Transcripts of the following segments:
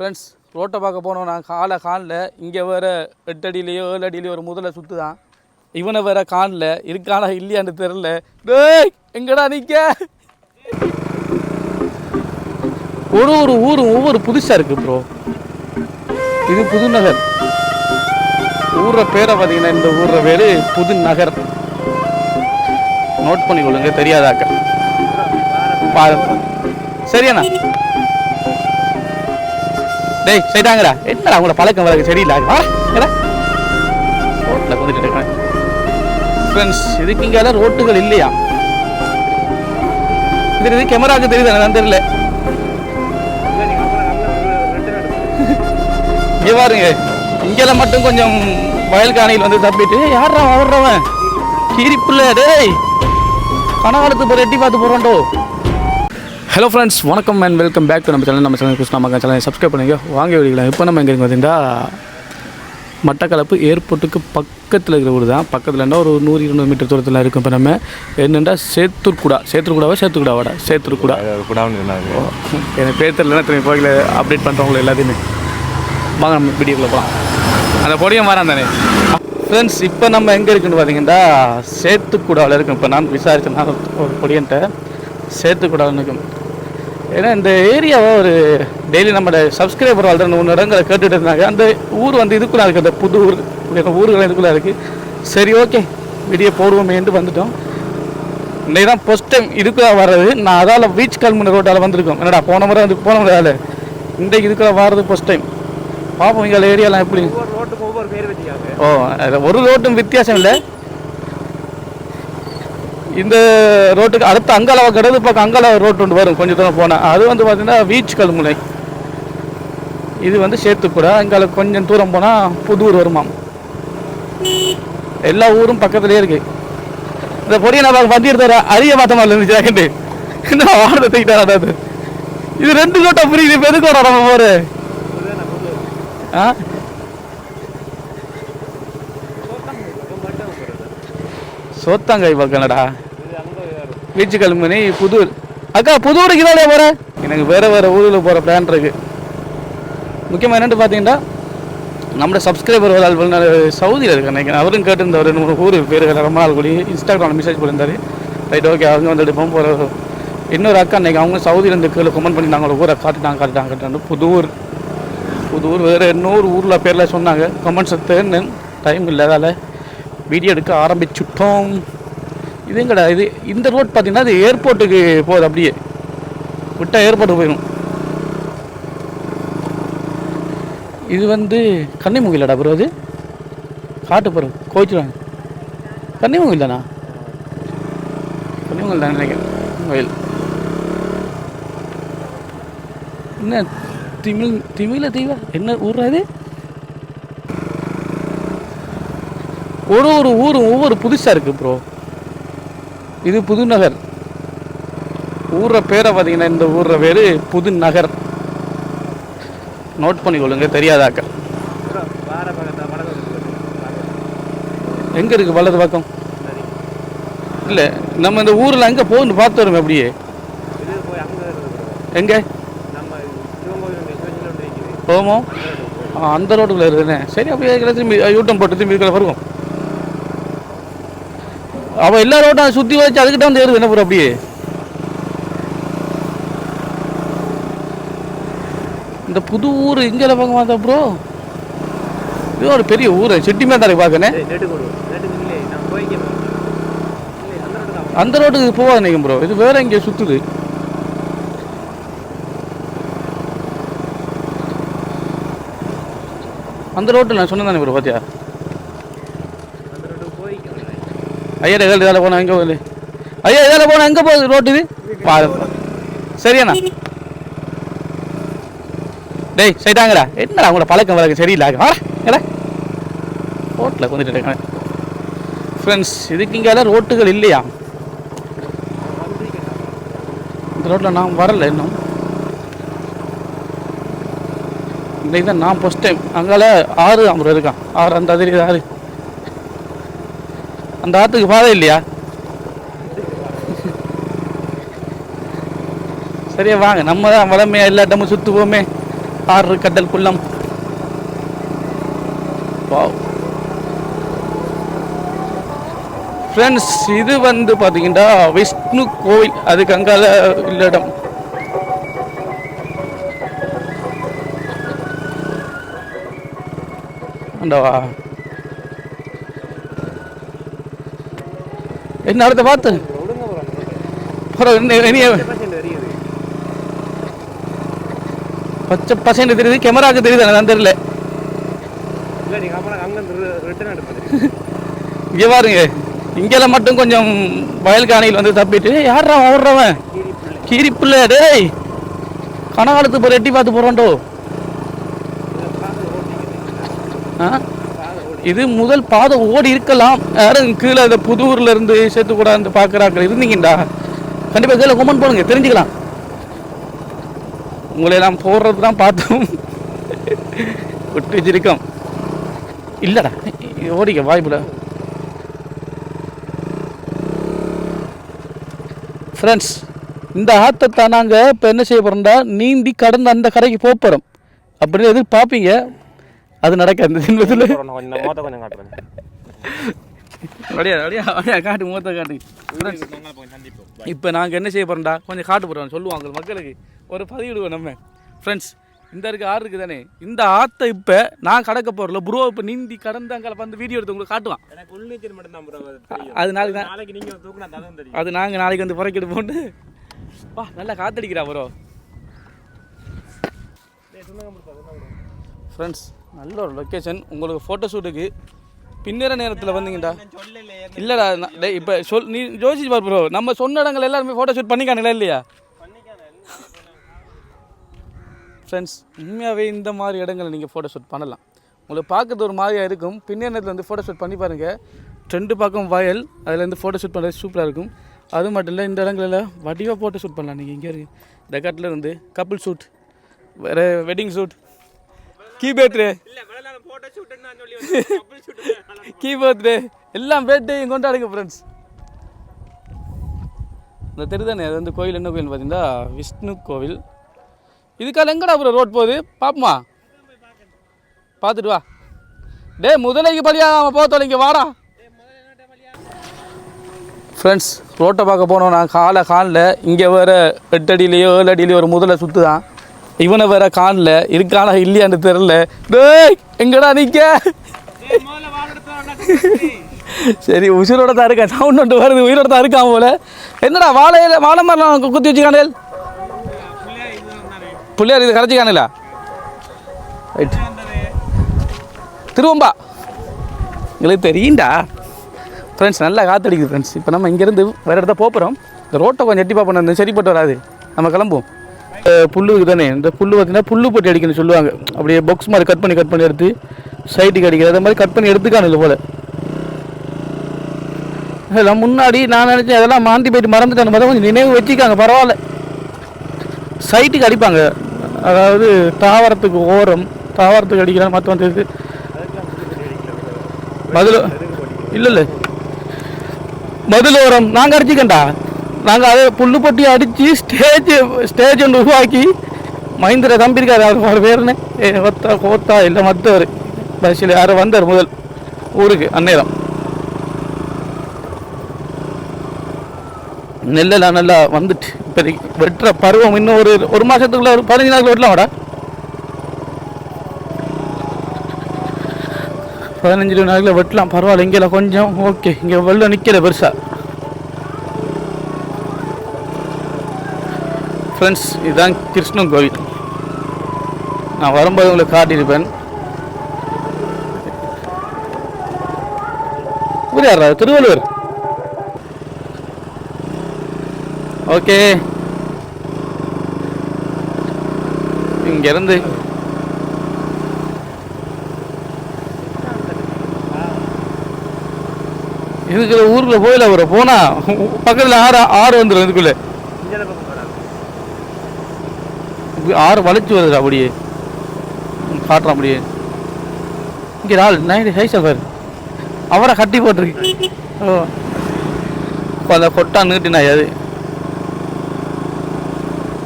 Friends ரோட்டை பார்க்க போனோம். நான் காலை காணல. இங்கே வேற எட்டு அடியிலையோ ஏழு அடியிலையோ ஒரு முதல்ல சுற்றுதான் இவனை வேற காணல. இருக்கானா இல்லையான்னு தெரில டேய் எங்கடா நிற்க ஒரு ஒரு ஊரும் ஒவ்வொரு புதுசாக இருக்கு ப்ரோ இது புதுநகர் ஊரை பேரை பார்த்தீங்கன்னா இந்த ஊர்ற பேர் புதுநகர் நோட் பண்ணிக்கொள்ளுங்க. தெரியாதாக்க. பாருங்க. சரியாண்ணா? டேய் சரிதாங்கடா என்னடா அவங்கள பழக்கம் வழக்கு சரியில்லை? வா ஏடா ரோட்டில் கொண்டுட்டு இருக்கேன் ஃப்ரெண்ட்ஸ் இதுக்கு இங்கே ரோட்டுகள் இல்லையா? தெரியுது கேமராவுக்கு தெரியுது? எனக்கு தெரியல. இங்கே பாருங்க. இங்கெல்லாம் மட்டும் கொஞ்சம் வயல்காணியில் வந்து தப்பிட்டு. யாரா வர்றவன் கீரிப்புள்ள டேய். கனகாலத்து போகிற எட்டி பார்த்து போகிறோண்டோ ஹலோ ஃப்ரெண்ட்ஸ் வணக்கம் அண்ட் வெல்கம் பேக் டு நம்ம சேனல் நம்ம சேனல் கிருஷ்ணா மகன் சேனலை சப்ஸ்கிரைப் பண்ணுங்க. வாங்க வீடிக்கலாம் இப்போ நம்ம எங்கே பார்த்தீங்கன்னா மட்டக்களப்பு ஏர்போர்ட்டுக்கு பக்கத்தில் இருக்கிற ஊர் தான். பக்கத்தில் இருந்தால் ஒரு நூறு இருநூறு மீட்டர் தூரத்தில் இருக்கும். இப்போ நம்ம என்னென்னா சேத்தூர்குடா. சேத்தூர்குடாவா சேத்துக்குடாவாடா சேத்தூர்குடா. குடான்னு சொன்னாங்க. எனக்கு பேர் தெரியலன்னா திரும்பி போகல. அப்டேட் பண்ணுறவங்கள எல்லாத்தையுமே. வாங்க நம்ம வீடியோக்குள்ள போகலாம் அந்த பொடியும் வரான் தானே? ஃப்ரெண்ட்ஸ் இப்போ நம்ம எங்கே இருக்குன்னு பார்த்தீங்கன்னா சேத்துக்குடாவில் இருக்கும். இப்போ நான் விசாரிச்சேன். நான் ஒரு பொடியன்ட்ட. சேத்துக்குடாவில் இருக்கும். ஏன்னா இந்த ஏரியாவை ஒரு டெய்லி நம்மளோட சப்ஸ்கிரைபர் வாழ்ற ஒன்று இடங்களை கேட்டுட்டு இருந்தாங்க. அந்த ஊர் வந்து இதுக்குள்ளே இருக்குது அந்த புது ஊர் ஊர்கள் இதுக்குள்ளே இருக்குது சரி ஓகே வீடியோ போடுவோமேன்ட்டு வந்துட்டோம். இன்னைக்கு தான் ஃபஸ்ட் டைம் இதுக்குள்ள வர்றது. நான் அதால் பீச் கல்முனை ரோட்டால் வந்திருக்கோம். என்னடா போன முறை வந்து போன முறை இன்றைக்கு இதுக்குள்ள வர்றது ஃபஸ்ட் டைம் பார்ப்போம் எங்கள் ஏரியாலாம் எப்படி? ஓ ஒரு ரோட்டும் வித்தியாசம் இல்லை. இந்த ரோட்டுக்கு அடுத்த அங்காள கிடையாது பக்கம் அங்காள ரோட்டு ஒன்று வரும். கொஞ்சம் தூரம் போனால் அது வந்து பார்த்தீங்கன்னா பீச் கல்முனை. இது வந்து சேத்துக்குடா. அங்கால கொஞ்சம் தூரம் போனால் புதூர் வருமாம். எல்லா ஊரும் பக்கத்துலேயே இருக்கு. இந்த பொரிய நான் வண்டி அரிய மாத்த இருந்துச்சு ஜாக்கெட்டு என்ன வாரத்தை தூக்கிட்டாரா அது. இது ரெண்டு கோட்டை புரியுது. பெருக்கோட நம்ம போகிற ஆ? சோத்தாங்காய் பார்க்கலடா பீச்சு கல்முனை புதூர். அக்கா புதூருக்கு தான் போகிறேன் எனக்கு வேறு வேறு ஊரில் போகிற பிளான் இருக்குது முக்கியமாக என்னென்னு பார்த்தீங்கன்னா நம்மளோட சப்ஸ்கிரைபர் ஒரு ஆள் சவுதியில் இருக்கு நினைக்கிறேன் அவரும் கேட்டிருந்தார் ரெண்டு மூணு ஊர் பேர் ரொம்ப நாள் கூடி இன்ஸ்டாகிராமில் மெசேஜ் பண்ணியிருந்தாரு ரைட் ஓகே அவங்க வந்து எடுப்போம் போகிற இன்னொரு அக்கா அன்னைக்கு அவங்க சவுதியிலேருந்து கீழே கமெண்ட் பண்ணி நாங்கள் ஊரை காட்டிட்டாங்க காட்டிட்டாங்க காட்டிட்டாங்க புதூர். புதூர் வேறு இன்னொரு ஊரில் பேரில் சொன்னாங்க. கமெண்ட்ஸ் தேர்னு டைம் இல்லை அதால். வீடியோ எடுக்க ஆரம்பிச்சுட்டோம். இதுங்கடா இது இந்த ரோட் பார்த்தீங்கன்னா அது ஏர்போர்ட்டுக்கு போகுது அப்படியே. விட்டால் ஏர்போர்ட்டுக்கு போயிடும் இது வந்து கன்னிமுகிலடா ப்ரோ அது? காட்டு ப்ரோ கோச்சிடுவாங்க கன்னிமுகில் தானா கன்னிமுகில் தான் நினைக்கிறேன். கோயில். என்ன திமிழ் திமிழ தீவா என்ன ஊர்ரா ஒரு ஒரு ஊரும் ஒவ்வொரு புதுசாக இருக்குது ப்ரோ இது புதுநகர் ஊர பேரை பார்த்தீங்கன்னா இந்த ஊரை பேர் புதுநகர் நோட் பண்ணிக்கொள்ளுங்க தெரியாதாக்க எங்கே இருக்குது வலது பக்கம்? இல்லை நம்ம இந்த ஊரில் அங்கே போகணும் பார்த்து வரோம் அப்படியே. எங்கே? நம்ம போமோ அந்த ரோட்டுக்குள்ளே இருக்குதுண்ணே சரி அப்படியே திரும்பி யூட்டம் போட்டு திரும்பி இருக்கிற வருவோம் அவள் எல்லா ரோட்டும் சுற்றி வச்சு அதுக்கிட்ட வந்து ஏறுது. என்ன ப்ரோ அப்படியே? இந்த புது ஊர் இங்கே பக்கம் பார்த்தா ப்ரோ? இது ஒரு பெரிய ஊர். செட்டிமேட்டாரை பார்க்கணே அந்த ரோட்டுக்கு போகாது நினைக்கும் ப்ரோ. இது வேற இங்கே சுற்றுது அந்த ரோட்டில் நான் சொன்னேன் தானே ப்ரோ பார்த்தியா அந்த ரோட்டுக்கு போய்க்க ஐயா இதில் இதில் போனால் எங்கே போகுது? ஐயா இதில் போனால் எங்கே போகுது ரோட்டு இது? பாரு. சரியாண்ணா. டேய் சரிதாங்கடா என்னடா உங்களோட பழக்கம் வழக்கம் சரியில்லை? வாடா ஏடா ரோட்டில் கொஞ்சம் இருக்கேன். ஃப்ரெண்ட்ஸ் இதுக்கு இங்கே ரோட்டுகள் இல்லையா? இந்த ரோட்டில் நான் வரல இன்னும். இன்றைக்கு தான் நான் ஃபஸ்ட் டைம் அங்கால ஆறு ஐம்பது இருக்கான் ஆறு அந்த அதிரி ஆறு. அந்த ஆற்றுக்கு பாதை இல்லையா? சரியா வாங்க நம்ம தான் வளமையா எல்லா இடமும் சுற்றுவோமே ஆறு கடல் குள்ளம். வாவ். ஃப்ரெண்ட்ஸ் இது வந்து பார்த்தீங்கன்னா விஷ்ணு கோவில். அதுக்கு அங்கால உள்ள இடம். ஆண்டவா என்ன அடுத்த பார்த்து? பச்சை பசங்க தெரியுது கேமராக்கு தெரியுது எனக்கு தெரியல. இங்கே பாருங்க. இங்கெல்லாம் மட்டும் கொஞ்சம் வயல் காணியில் வந்து தப்பிட்டு யாரா ஓடுறவன்? கீரி பிள்ளை டேய். கனகாலத்து போய் எட்டி பார்த்து போகிறோண்டோ ஆ? இது முதல் பாதை ஓடி இருக்கலாம். யாரும் கீழே இந்த புதூர்ல இருந்து சேர்த்து கூட வந்து பார்க்குறாங்க. இருந்தீங்கடா கண்டிப்பாக கீழே கமெண்ட் பண்ணுங்க தெரிஞ்சுக்கலாம். உங்களை நான் போடுறது தான் பார்த்தோம் விட்டு வச்சிருக்கோம். இல்லைடா ஓடிக்க வாய்ப்புல. ஃப்ரெண்ட்ஸ் இந்த ஆத்தத்தை நாங்கள் இப்போ என்ன செய்ய போகிறோம்டா நீந்தி கடந்து அந்த கரைக்கு போக போகிறோம் அப்படின்னு எதிர்பார்ப்பீங்க. அது நடக்காது. இந்த தின்பத்தில் கொஞ்சம் மோத்த கொஞ்சம் காட்டுறேன் அப்படியா அப்படியா அப்படியா காட்டு மூத்த காட்டு. இப்போ நாங்கள் என்ன செய்ய போகிறோம்டா கொஞ்சம் காட்டு போகிறோம் சொல்லுவாங்க மக்களுக்கு. ஒரு பதிவிடுவோம் நம்ம. ஃப்ரெண்ட்ஸ் இந்த இருக்க ஆறு இருக்குது தானே? இந்த ஆற்றை இப்போ நான் கடக்க போகிறல ப்ரோ இப்போ நீந்தி கடந்து அங்கே வந்து வீடியோ எடுத்து உங்களுக்கு காட்டுவான். எனக்கு உள்நீச்சல் மட்டும் தான் bro தெரியும். அது நாளைக்கு தான் நாளைக்கு நீங்கள் தூக்குனா தான் தெரியும். அது நாங்கள் நாளைக்கு வந்து புறக்கிட்டு போட்டு. வா நல்லா காத்தடிக்கிறா ப்ரோ. ஃப்ரெண்ட்ஸ் நல்ல ஒரு லொக்கேஷன் உங்களுக்கு ஃபோட்டோ ஷூட்டுக்கு பின்னர நேரத்தில் வந்தீங்கடா. இல்லைடா டே இப்போ சொல் நீ யோசிச்சு பார் ப்ரோ நம்ம சொன்ன இடங்கள் எல்லாருமே ஃபோட்டோ ஷூட் பண்ணிக்கானுங்களா இல்லையா? ஃப்ரெண்ட்ஸ் உண்மையாகவே இந்த மாதிரி இடங்களை நீங்கள் ஃபோட்டோ ஷூட் பண்ணலாம். உங்களுக்கு பார்க்கறது ஒரு மாதிரியாக இருக்கும். பின்னேரத்தில் வந்து ஃபோட்டோ ஷூட் பண்ணி பாருங்கள் ரெண்டு பக்கம் வயல் அதுலேருந்து ஃபோட்டோ ஷூட் பண்ணுறது சூப்பராக இருக்கும். அது மட்டும் இல்லை இந்த இடங்களில் வடிவாக ஃபோட்டோ ஷூட் பண்ணலாம். நீங்கள் இங்கே இருக்கு இந்த கட்டில் இருந்து கப்புள் ஷூட் வேறு வெட்டிங் ஷூட் கீ பர்த்டே இல்லை மேலே நான் ஃபோட்டோ ஷூட்டுன்னு நான் சொல்லி வந்தேன் கப்பல் ஷூட்டு கீ பர்த்டே எல்லாம் பர்த்டேயும் கொண்டாடுங்க ஃப்ரெண்ட்ஸ் இந்த தெருதானே அது வந்து கோயில் என்ன கோயில் பார்த்தீங்கன்னா விஷ்ணு கோவில். இதுக்கால எங்கடா ப்ரோ ரோட் போகுது? பாப்போமா? பார்த்துட்டு வா. டே முதலைக்கு பலியா போக தொலைங்க வாடா. ஃப்ரெண்ட்ஸ் ரோட்டை பார்க்க போனோம். நான் காலை காலில் இங்கே வேற எட்டு அடியிலையோ ஏழு அடியிலையோ ஒரு முதலை சுற்றுதான் இவனை வேற காணல இருக்கானா இல்லையான்னு தெரில டேய் எங்கடா நிற்க சரி உசுரோட தான் இருக்கேன். சவுண்ட் ஒன்று வருது உயிரோட தான் இருக்கான் போல. என்னடா வாழையில வாழை மரம் குத்தி குத்தி வச்சுக்கானேல் பிள்ளையார் இது கரைச்சிக்கானேலா ரைட் திருவம்பா. எங்களுக்கு தெரியும்டா. ஃப்ரெண்ட்ஸ் நல்லா காத்தடிக்குது ஃப்ரெண்ட்ஸ் இப்போ நம்ம இங்கேருந்து வேறு இடத்த போகிறோம் இந்த ரோட்டை கொஞ்சம் எட்டி பார்ப்போம் சரிப்பட்டு வராது. நம்ம கிளம்புவோம். புல்லு தானே இந்த புல்லு பார்த்தீங்கன்னா புல்லு போட்டு அடிக்கணும்னு சொல்லுவாங்க. அப்படியே பாக்ஸ் மாதிரி கட் பண்ணி கட் பண்ணி எடுத்து சைட்டுக்கு அடிக்கிறது. அது மாதிரி கட் பண்ணி எடுத்துக்கானு போல. இதெல்லாம் முன்னாடி நான் நினச்சேன் அதெல்லாம் மாந்தி போயிட்டு மறந்துட்டேன் பார்த்தா கொஞ்சம் நினைவு வச்சுக்காங்க பரவாயில்ல. சைட்டுக்கு அடிப்பாங்க. அதாவது தாவரத்துக்கு ஓரம் தாவரத்துக்கு அடிக்கலாம் மற்ற வந்து மதுல இல்லை இல்லை. மதுல ஓரம் நாங்கள் அடிச்சுக்கண்டா? நாங்கள் அதை புல்லு பொட்டி அடித்து ஸ்டேஜ் ஸ்டேஜ் ஒன்று உருவாக்கி மஹிந்திர தம்பி இருக்கார் அவர் அவர் பேர் ஒத்தா கோத்தா இல்லை மற்றவர். பஸ்ஸில் யாரும் வந்தார் முதல். ஊருக்கு அந்நேரம் நெல்லெல்லாம் நல்லா வந்துட்டு இப்போதைக்கு வெட்டுற பருவம் இன்னும் ஒரு ஒரு மாதத்துக்குள்ள ஒரு பதினஞ்சு நாள் வெட்டலாமாடா? பதினஞ்சு நாளில் வெட்டலாம் பரவாயில்ல இங்கெல்லாம் கொஞ்சம் ஓகே இங்கே வெள்ளம் நிற்கிற பெருசாக ஃப்ரெண்ட்ஸ் இதுதான் கிருஷ்ணன் கோவில். நான் வரும்போது உங்களுக்கு காட்டியிருப்பேன். புரியாரா திருவள்ளுவர். ஓகே. இங்கேருந்து. இதுக்குள்ள ஊருக்குள்ள போயில வர போனா பக்கத்துல ஆறு ஆறு வந்துடும் இதுக்குள்ளே இந்த பக்கம் போகிறாங்க இப்படி ஆறு வளைச்சு வருதுடா அப்படியே. காட்டுறான் அப்படியே. இங்கே ஆள் நைட்டு ஹைஸா பாரு அவரை கட்டி போட்டிருக்கு. ஓ. அந்த கொட்டா நீட்டினா அது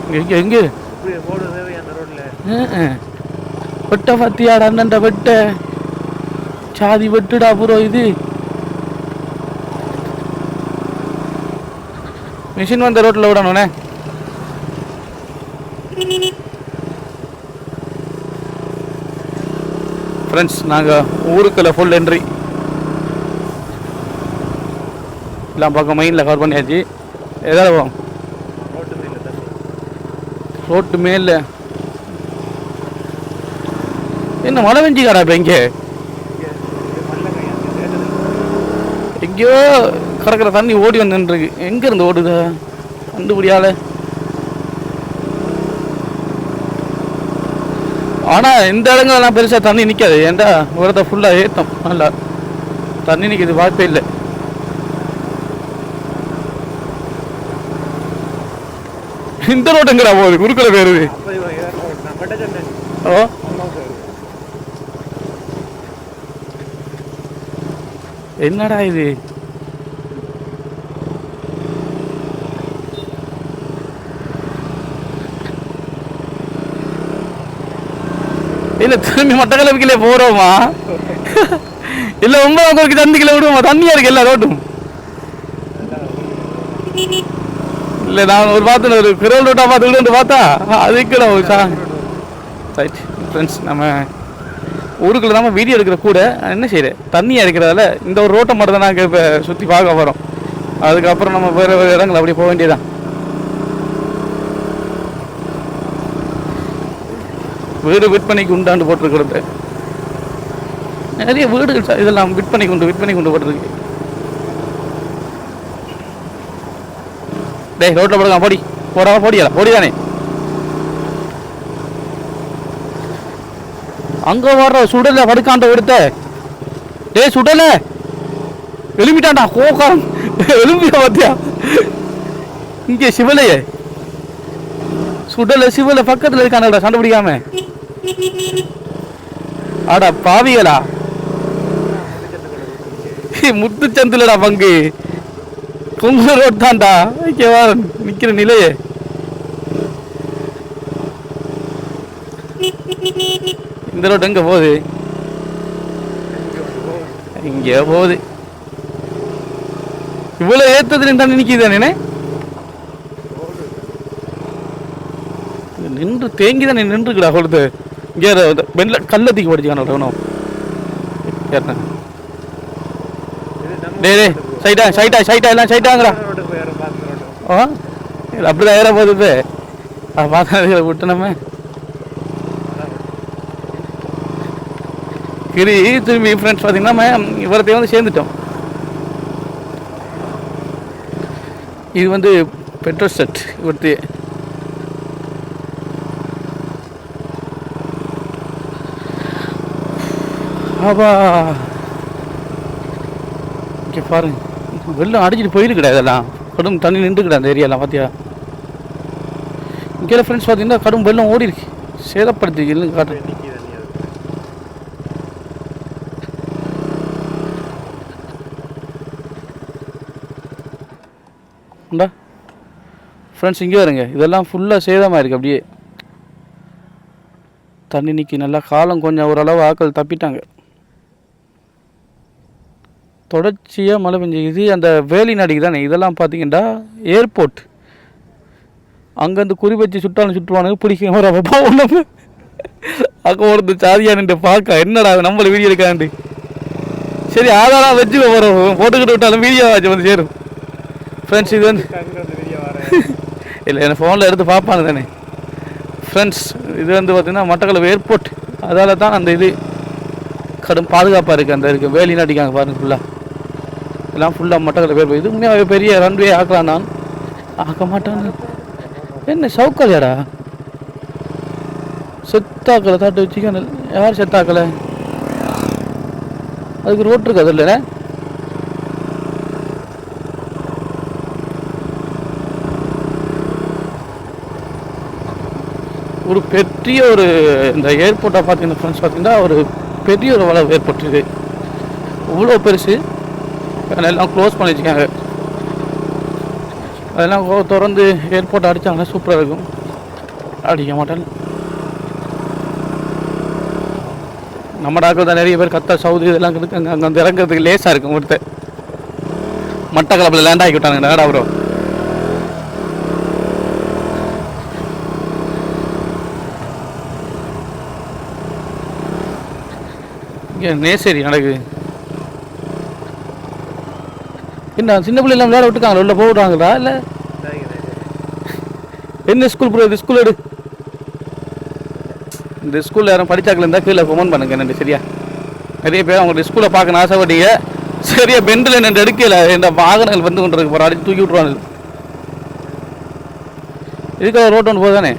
இங்கே இங்கே எங்கே ம்ம். வெட்ட பத்தியாடா அண்ணன்ட வெட்ட. சாதி வெட்டுடா ப்ரோ இது. மிஷின் வந்த ரோட்டில் விடணுண்ணே ஃப்ரெண்ட்ஸ் நாங்கள் ஊருக்குள்ள ஃபுல் என்ட்ரி எல்லாம் பக்கம் மெயினில் கவர் பண்ணியாச்சு. எதாவது ரோட்டு மேல ரோட்டு மேல. என்ன மழை பெஞ்சிக்காடா இப்போ இங்கே? எங்கேயோ கறக்கிற தண்ணி ஓடி வந்துருக்கு எங்கேருந்து எங்க இருந்து ஓடுது? கண்டுபிடியால ஆனா இந்த இடங்கள்லாம் பெருசா தண்ணி நிக்காது. ஏன்டா உரத்தை ஃபுல்லாக ஏத்தம். நல்லா தண்ணி நிக்குது வாய்ப்பே இல்லை. இந்த ரோட்டுங்கிறா போகுது? குறுக்கில் பேருது ஓ என்னடா இது? இல்ல திரும்பி மட்டக்களப்புக்கிலே போறோமா? இல்ல ஒன்பதாம் கோருக்கு தண்ணிக்கில விடுவோமா? தண்ணியா இருக்கு எல்லா ரோட்டும் இல்ல நான் ஒரு பார்த்து ஒரு கிரல் ரோட்டா பார்த்துக்கிட்டு பார்த்தா அதுக்குள்ள ஒரு சா ரைட் ஃப்ரெண்ட்ஸ் நம்ம ஊருக்குள்ள நம்ம வீடியோ எடுக்கிற கூட என்ன செய்யறேன் தண்ணி இருக்கிறதால இந்த ஒரு ரோட்டை மட்டும் தான் நாங்கள் இப்போ சுற்றி பார்க்க போகிறோம் அதுக்கப்புறம் நம்ம வேறு வேறு இடங்கள் அப்படியே போக வேண்டியதான் வீடு விற்பனைக்கு உண்டாண்டு போட்டிருக்கிறது. நிறைய வீடுகள் இதெல்லாம் விற்பனை உண்டு விற்பனை கொண்டு போட்டிருக்கு. டேய் ரோட்டில் போடுங்க போடி. போடாம போடியா போடிதானே. அங்க வர்ற சுடல படுக்காண்ட எடுத்த. டேய் சுடல. எழுப்பிட்டான்டா கோக்கம் எழும்பியா பார்த்தியா இங்கே சிவலையே. சுடல சிவல பக்கத்துல இருக்கானடா சண்டை பிடிக்காம அடா பாவிகளா? முத்துச்சந்துலடா பங்கு. குங்கும ரோட் தான்டா ஓகேவா நிக்கிற நிலையே. இந்த ரோட் எங்க போகுது? இங்கே போகுது. இவ்வளவு ஏத்தத்துல தண்ணி நினை நின்று தேங்கி தானே நின்றுக்குடா கொடுத்து இங்கே வெள்ள தூக்கி படிச்சுக்கான வேணும் கேட்டேன். டேய் டேய் சைட்டா சைட்டா சைட்டா எல்லாம் சைட்டாங்கடா. ஓ போய் யாரும் பார்த்து ஆ அப்படிதான் ஏற போகுது. அதை பார்த்தா விட்டு நம்ம கிரி திரும்பி ஃப்ரெண்ட்ஸ் பார்த்தீங்கன்னா இவரத்தையும் வந்து சேர்ந்துட்டோம். இது வந்து பெட்ரோல் செட் இவர்த்தையே. ஆபா இங்கே பாருங்க வெள்ளம் அடிச்சிட்டு போயிருக்குடா இதெல்லாம். கடும் தண்ணி நின்றுக்குடா அந்த ஏரியாலாம் பார்த்தியா இங்கே ஃப்ரெண்ட்ஸ் பார்த்தீங்கன்னா கடும் வெள்ளம் ஓடி இருக்கு சேதப்படுத்தி இல்லைங்க காட்டு உண்டா ஃப்ரெண்ட்ஸ் இங்கே வருங்க. இதெல்லாம் ஃபுல்லாக சேதமாக இருக்குது அப்படியே. தண்ணி நிற்கி நல்லா காலம் கொஞ்சம் ஓரளவு ஆக்கள் தப்பிட்டாங்க. தொடர்ச்சியாக மழை பெஞ்சு இது அந்த வேலி நடிகை தானே? இதெல்லாம் பார்த்தீங்கன்னா ஏர்போர்ட் அங்கேருந்து குறி வச்சு சுட்டாலும் சுட்டுவானுங்க பிடிக்க வர போவோம் ஒன்று அங்கே ஒருத்தர் சாதியா நின்று பார்க்க என்னடா அது வீடியோ எடுக்காண்டு சரி ஆதாரம் வச்சு போகிறோம் போட்டுக்கிட்டு விட்டாலும் வீடியோ வச்சு வந்து சேரும். ஃப்ரெண்ட்ஸ் இது வந்து இல்லை என் ஃபோனில் எடுத்து பார்ப்பானு தானே. ஃப்ரெண்ட்ஸ் இது வந்து பார்த்தீங்கன்னா மட்டக்களப்பு ஏர்போர்ட் அதால் தான் அந்த இது கடும் பாதுகாப்பாக இருக்குது அந்த இருக்குது வேலி அடிக்காங்க பாருங்க ஃபுல்லாக எல்லாம் ஃபுல்லாக மட்டக்களப்பு ஏர்போர்ட் இது உண்மையாக பெரிய ரன்வே ஆக்கலாம் நான். ஆக்க மாட்டான். என்ன சவுக்கலையாடா? செத்தாக்கலை தாட்டு வச்சுக்க யார் செத்தாக்கலை அதுக்கு ரோட் இருக்கு அது இல்லைண்ணே ஒரு பெரிய ஒரு இந்த ஏர்போர்ட்டை பார்த்தீங்கன்னா ஃப்ரெண்ட்ஸ் பார்த்தீங்கன்னா ஒரு பெரிய ஒரு வளவு ஏர்போர்ட் இது இவ்வளோ பெருசு. அதெல்லாம் எல்லாம் க்ளோஸ் பண்ணி வச்சுக்காங்க அதெல்லாம் திறந்து ஏர்போர்ட் அடித்தாங்கன்னா சூப்பராக இருக்கும். அடிக்க மாட்டேன் நம்ம டாக்டர் தான் நிறைய பேர் கத்தா சவுதி இதெல்லாம் இருக்காங்க அங்கே வந்து இறங்குறதுக்கு லேசாக இருக்கும் ஒருத்தர் மட்டக்களப்பில் லேண்ட் ஆகி விட்டாங்க நேடா ப்ரோ இங்கே நேசரி நடக்குது. என்ன சின்ன பிள்ளைலாம் விளையாட விட்டுக்காங்களா உள்ள போடுறாங்களா இல்லை? என்ன ஸ்கூல் ப்ரோ இது ஸ்கூல் எடு. இந்த ஸ்கூலில் யாரும் படித்தாக்கள் இருந்தால் கீழே கமெண்ட் பண்ணுங்க நன்றி சரியா? நிறைய பேர் அவங்களுடைய ஸ்கூலை பார்க்கணும் ஆசைப்பட்டீங்க. சரியா பெண்டில் நின்று எடுக்கல. இந்த வாகனங்கள் வந்து கொண்டு இருக்கு போகிற அடிச்சு தூக்கி விட்ருவாங்க இதுக்காக ரோட் ஒன்று போதானே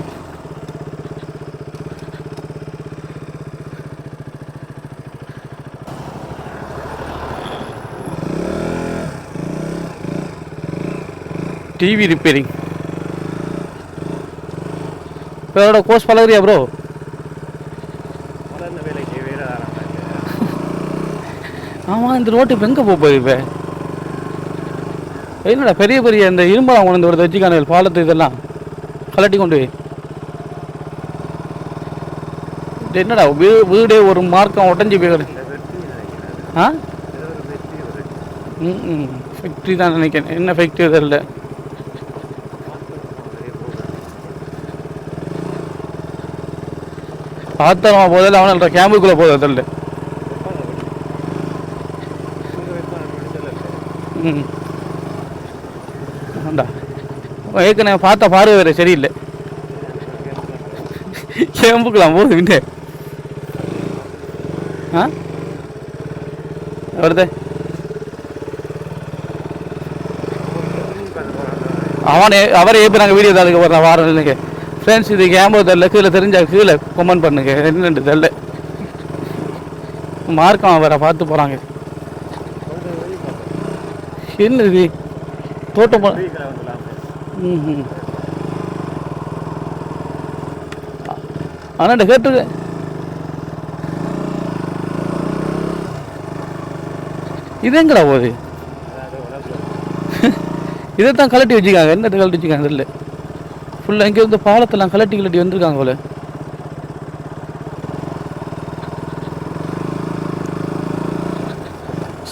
டிவி ரிப்பேரிங் இப்போ கோர்ஸ் பழகுறியா ப்ரோ ஆமாம் இந்த ரோட்டு இப்போ எங்கே போக போகுது இப்போ? என்னடா பெரிய பெரிய இந்த இரும்பலாம் கொண்டு வந்து வச்சுக்கான பாலத்து இதெல்லாம். கலட்டி கொண்டு என்னடா வீ வீடே ஒரு மார்க்கம் உடஞ்சி போய் கிடக்கு. இந்த வெற்றி நினைக்கிறேன் ஆ? ம் ஃபேக்ட்ரி தான் நினைக்கிறேன். என்ன ஃபேக்ட்ரி தெரியல. ஆத்தரமா போதில் அவனல்ற கேம்புக்குள்ளே போகுது தெரியல. ம். ஆண்டா. ஏற்கனவே பார்த்த பார்வை வேறு சரியில்லை. கேம்புக்கலாம் போகுது விண்டே ஆ? வருதே. அவனே அவரே இப்போ நாங்கள் வீடியோ தாளுக்கு போடுற வாரம் இல்லைங்க ஃப்ரெண்ட்ஸ் இது கேம்போ தெரில கீழே தெரிஞ்சா கீழே கமெண்ட் பண்ணுங்க. என்னென்று தெரில மார்க்கம் அவரை பார்த்து போகிறாங்க என்ன இது தோட்டம் போ ம் அண்ணாண்ட கேட்டு இது எங்கடா போகுது? இதைத்தான் கலட்டி வச்சுக்காங்க. என்ன கலட்டி வச்சுக்காங்க இல்லை ஃபுல்லாக இங்கே வந்து பாலத்தெல்லாம் கலட்டி கலட்டி வந்திருக்காங்க போல.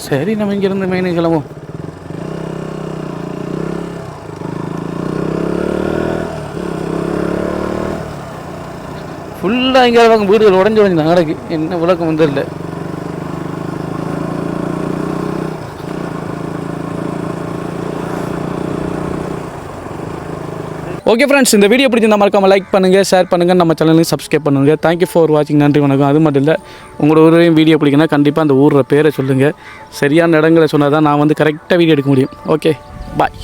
சரி நம்ம இங்கேருந்து மெயின் கிளம்பும் ஃபுல்லாக இங்கே வீடுகள் உடஞ்சி உடஞ்சி நடக்கு என்ன விளக்கம் வந்து ஓகே ஃப்ரெண்ட்ஸ் இந்த வீடியோ பிடிச்சிருந்தா மறக்காமல் லைக் பண்ணுங்கள் ஷேர் பண்ணுங்கள் நம்ம சேனலுக்கு சப்ஸ்கிரைப் பண்ணுங்கள் தேங்க்யூ ஃபார் வாட்சிங் நன்றி வணக்கம். அது மட்டும் இல்லை உங்களோட ஊரையும் வீடியோ பிடிக்குன்னா கண்டிப்பாக அந்த ஊரோட பேரை சொல்லுங்கள் சரியான இடங்களை சொன்னால் தான் நான் வந்து கரெக்டாக வீடியோ எடுக்க முடியும். Okay bye